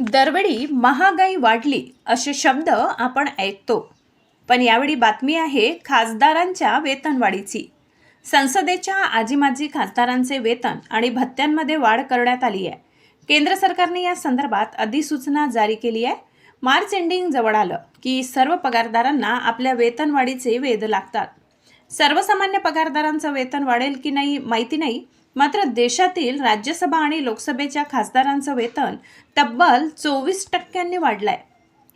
दरवेळी महागाई वाढली असे शब्द आपण ऐकतो. पण यावेळी बातमी आहे खासदारांच्या वेतनवाढीची. संसदेच्या आजीमाजी खासदारांचे वेतन आणि भत्त्यांमध्ये वाढ करण्यात आली आहे. केंद्र सरकारने या संदर्भात अधिसूचना जारी केली आहे. मार्च एंडिंग जवळ आलं की सर्व पगारदारांना आपल्या वेतनवाढीचे वेध लागतात. सर्वसामान्य पगारदारांचं वेतन वाढेल की नाही माहिती नाही. मात्र देशातील राज्यसभा आणि लोकसभेच्या खासदारांचं वेतन तब्बल चोवीस टक्क्यांनी वाढलंय.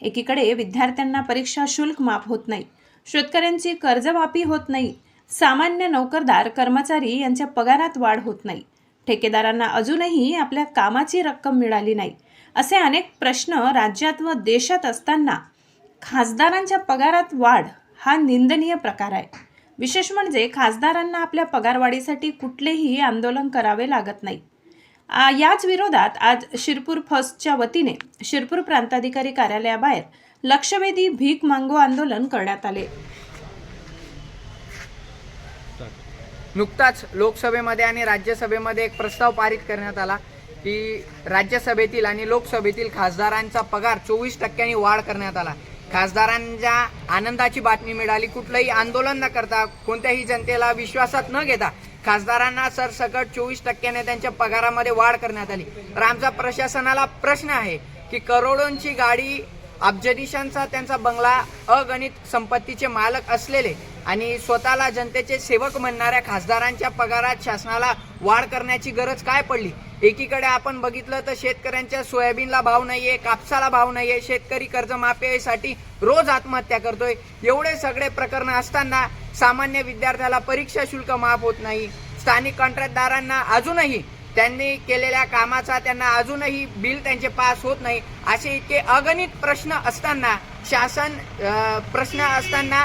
एकीकडे विद्यार्थ्यांना परीक्षा शुल्क माफ होत नाही शेतकऱ्यांची कर्जमाफी होत नाही सामान्य नोकरदार कर्मचारी यांच्या पगारात वाढ होत नाही ठेकेदारांना अजूनही आपल्या कामाची रक्कम मिळाली नाही असे अनेक प्रश्न राज्यात व देशात असताना खासदारांच्या पगारात वाढ हा निंदनीय प्रकार आहे. विशेष म्हणजे खासदारांना आपल्या पगारवाढीसाठी कुठलेही आंदोलन करावे लागत नाही. याच विरोधात आज शिरपूर फर्स्टच्या वतीने शिरपूर प्रांताधिकारी कार्यालयाबाहेर लक्षवेधी भीक मांगो आंदोलन करण्यात आले. नुकताच लोकसभेमध्ये आणि राज्यसभेमध्ये एक प्रस्ताव पारित करण्यात आला की राज्यसभेतील आणि लोकसभेतील खासदारांचा पगार चोवीस टक्क्यांनी वाढ करण्यात आला. खासदारांच्या आनंदाची बातमी मिळाली. कुठलंही आंदोलन न करता कोणत्याही जनतेला विश्वासात न घेता खासदारांना सरसकट चोवीस टक्क्याने त्यांच्या पगारामध्ये वाढ करण्यात आली. तर आमचा प्रशासनाला प्रश्न आहे की करोडोंची गाडी अब्जदिशांचा त्यांचा बंगला अगणित संपत्तीचे मालक असलेले आणि स्वतःला जनतेचे सेवक म्हणणाऱ्या खासदारांच्या पगारात शासनाला वाढ करण्याची गरज काय पडली? एकीकडे आपण बघितलं तर शेतकऱ्यांच्या सोयाबीनला भाव नाहीये कापसाला भाव नाहीये शेतकरी कर्जमाफीसाठी रोज आत्महत्या करतोय. एवढे सगळे प्रकरण असताना सामान्य विद्यार्थ्याला परीक्षा शुल्क माफ होत नाही. स्थानिक कॉन्ट्रॅक्टदारांना अजूनही त्यांनी केलेल्या कामाचा त्यांना अजूनही बिल त्यांचे पास होत नाही. असे इतके अगणित प्रश्न असताना शासन प्रश्न असताना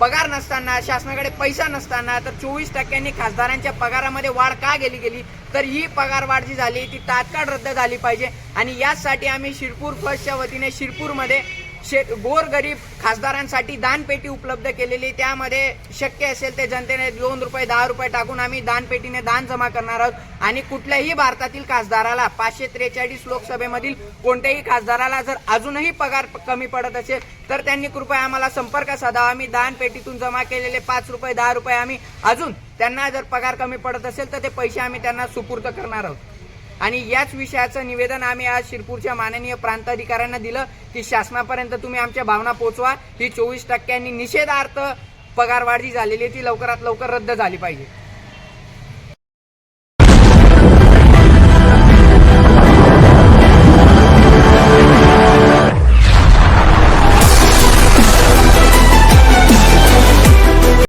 पगार नसताना शासनाकडे पैसा नसताना तर चोवीस टक्क्यांनी खासदारांच्या पगारामध्ये वाढ का गेली गेली? तर ही पगार वाढ जी झाली ती तात्काळ रद्द झाली पाहिजे. आणि याचसाठी आम्ही शिरपूर फर्स्टच्या वतीने शिरपूरमध्ये शेत गोरगरीब खासदारांसाठी दानपेटी उपलब्ध केलेली त्यामध्ये शक्य असेल ते जनतेने दोन रुपये दहा रुपये टाकून आम्ही दानपेटीने दान जमा करणार आहोत. आणि कुठल्याही भारतातील खासदाराला पाचशे त्रेचाळीस लोकसभेमधील कोणत्याही खासदाराला जर अजूनही पगार कमी पडत असेल तर त्यांनी कृपया आम्हाला संपर्क साधावा. आम्ही दानपेटीतून जमा केलेले पाच रुपये दहा रुपये आम्ही अजून त्यांना जर पगार कमी पडत असेल तर ते पैसे आम्ही त्यांना सुपूर्द करणार आहोत. आणि याच विषयाचं निवेदन आम्ही आज शिरपूरच्या माननीय प्रांताधिकाऱ्यांना दिलं की शासनापर्यंत तुम्ही आमच्या भावना पोहोचवा ही चोवीस टक्क्यांनी निषेधार्थ पगारवाढ जी झालेली आहे. ती लवकरात लवकर रद्द झाली पाहिजे.